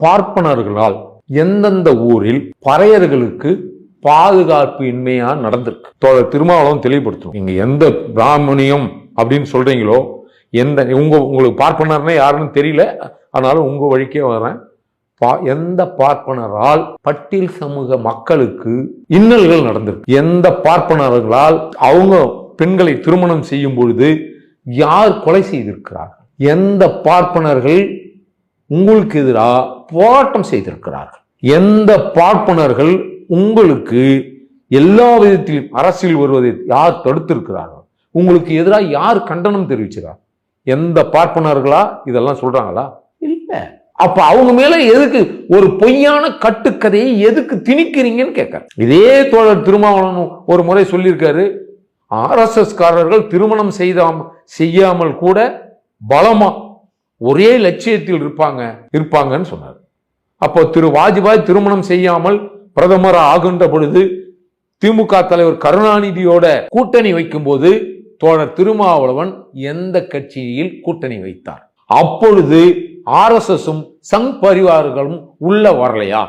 பார்ப்பனர்களால் எந்தெந்த ஊரில் பறையர்களுக்கு பாதுகாப்பு இன்மையா நடந்திருக்கு தோழர் திருமாவளவன் தெளிவுபடுத்தும் நீங்க எந்த பிராமணியம் அப்படின்னு சொல்றீங்களோ எந்த உங்க உங்களுக்கு பார்ப்பனர்னா யாருன்னு தெரியல அதனால உங்க வழிக்கே வரேன் பா- எந்த பார்ப்பனரால் பட்டியல் சமூக மக்களுக்கு இன்னல்கள் நடந்திருக்கு? எந்த பார்ப்பனர்களால் அவங்க பெண்களை திருமணம் செய்யும் பொழுது யார் கொலை செய்திருக்கிறார்கள்? எந்த பார்ப்பனர்கள் உங்களுக்கு எதிராக போராட்டம் செய்திருக்கிறார்கள். எந்த பார்ப்பனர்கள் உங்களுக்கு எல்லா விதத்திலும் அரசியல் வருவதை யார் தடுத்திருக்கிறார்கள்? உங்களுக்கு எதிராக யார் கண்டனம் தெரிவிச்சிருக்கார் எந்த பார்ப்பனர்களா இதெல்லாம் சொல்றாங்களா? இல்லை. அப்ப அவங்க மேல எதுக்கு ஒரு பொய்யான கட்டுக்கதையை எதுக்கு திணிக்கிறீங்கன்னு கேட்கறேன். இதே தோழர் திருமாவளவன் ஒரு முறை சொல்லியிருக்காரு ஆர்எஸ்எஸ்காரர்கள் திருமணம் செய்தாம செய்யாமல் கூட பலமா ஒரே லட்சியத்தில் இருப்பாங்க இருப்பாங்கன்னு சொன்னார். அப்போ திரு வாஜ்பாய் திருமணம் செய்யாமல் பிரதமர் ஆகின்ற பொழுது திமுக தலைவர் கருணாநிதியோட கூட்டணி வைக்கும்போது தோழர் திருமாவளவன் எந்த கட்சியில் கூட்டணி வைத்தார்? அப்பொழுது ஆர்எஸ்எஸும் சங் பரிவார்களும் உள்ள வரலையா?